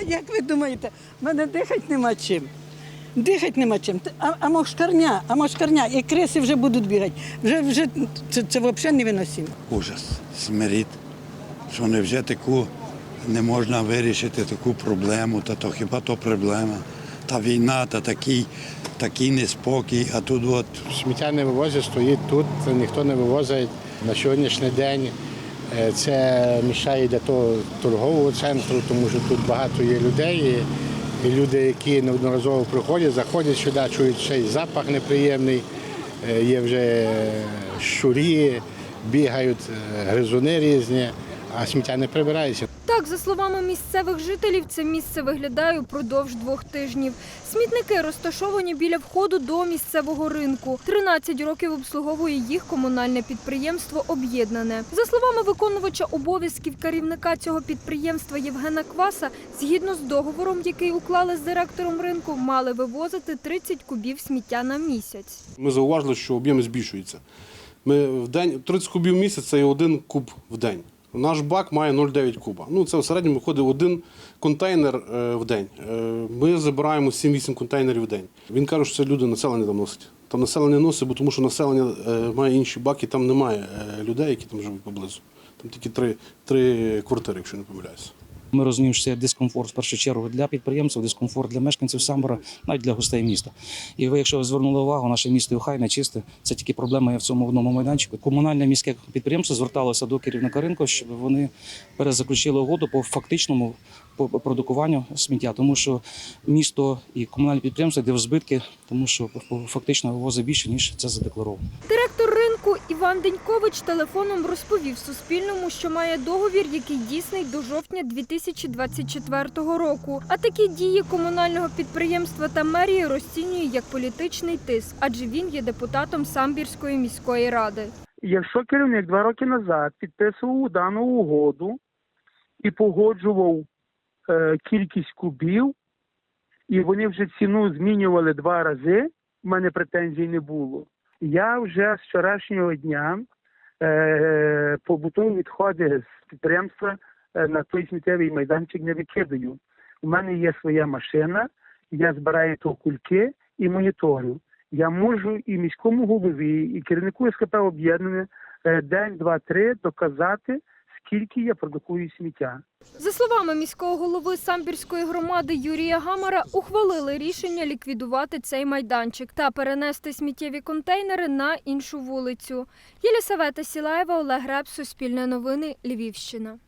А як ви думаєте, в мене дихати нема чим. Дихати нема чим. А, а мошкарня, а мошкарня, і криси вже будуть бігати. Вже, вже це, це взагалі невиносимо. ужас, смирить, що невже таку не можна вирішити таку проблему, та то хіба то проблема. Та війна, та такий, такий неспокій, а тут от Сміття не вивозять, стоїть тут, це ніхто не вивозить. На сьогоднішній день це мішає для того торгового центру, тому що тут багато є людей. І люди, які неодноразово приходять, заходять сюди, чують ще й запах неприємний, е, є вже щурі, бігають е, гризуни різні, а сміття не прибирається. Так, за словами місцевих жителів, це місце виглядає упродовж двох тижнів. Смітники розташовані біля входу до місцевого ринку. 13 років обслуговує їх комунальне підприємство Об'єднане. За словами виконувача обов'язків керівника цього підприємства Євгена Кваса, згідно з договором, який уклали з директором ринку, мали вивозити 30 кубів сміття на місяць. Ми зауважили, що об'єми збільшуються. Ми в день 30 кубів в місяць це є один куб в день. Наш бак має 0,9 куба. Ну це в середньому виходить один контейнер е, в день. Е, Ми забираємо 7-8 контейнерів в день. Він каже, що це люди населення там носить. Там населення носить, бо тому що населення е, має інші баки, там немає людей, які там живуть поблизу. Там тільки три, три квартири, якщо не помиляюся. Ми розуміємо, що це дискомфорт в першу чергу для підприємців, дискомфорт для мешканців Самбора, навіть для гостей міста. І ви, якщо ви звернули увагу, наше місто охайне, чисте, це тільки проблема є в цьому одному майданчику. Комунальне міське підприємство зверталося до керівника ринку, щоб вони перезаключили угоду по фактичному продукуванню сміття, тому що місто і комунальне підприємство йде в збитки, тому що фактично вивозить більше ніж це задекларовано. Директор Іван Денькович телефоном розповів Суспільному, що має договір, який дійсний до жовтня 2024 року. А такі дії комунального підприємства та мерії розцінює як політичний тиск, адже він є депутатом Самбірської міської ради. Якщо керівник два роки назад підписував дану угоду і погоджував е, кількість кубів, і вони вже ціну змінювали два рази, в мене претензій не було. Я вже з вчорашнього дня е, побутові відходи з підприємства е, на той сміттєвий майданчик не викидаю. У мене є своя машина, я збираю то кульки і моніторю. Я можу і міському голові, і керівнику СКП об'єднання е, день, два, три доказати, скільки я продукую сміття. За словами міського голови Самбірської громади Юрія Гамара, ухвалили рішення ліквідувати цей майданчик та перенести сміттєві контейнери на іншу вулицю. Єлісавета Сілаєва, Олег Реп, Суспільне новини, Львівщина.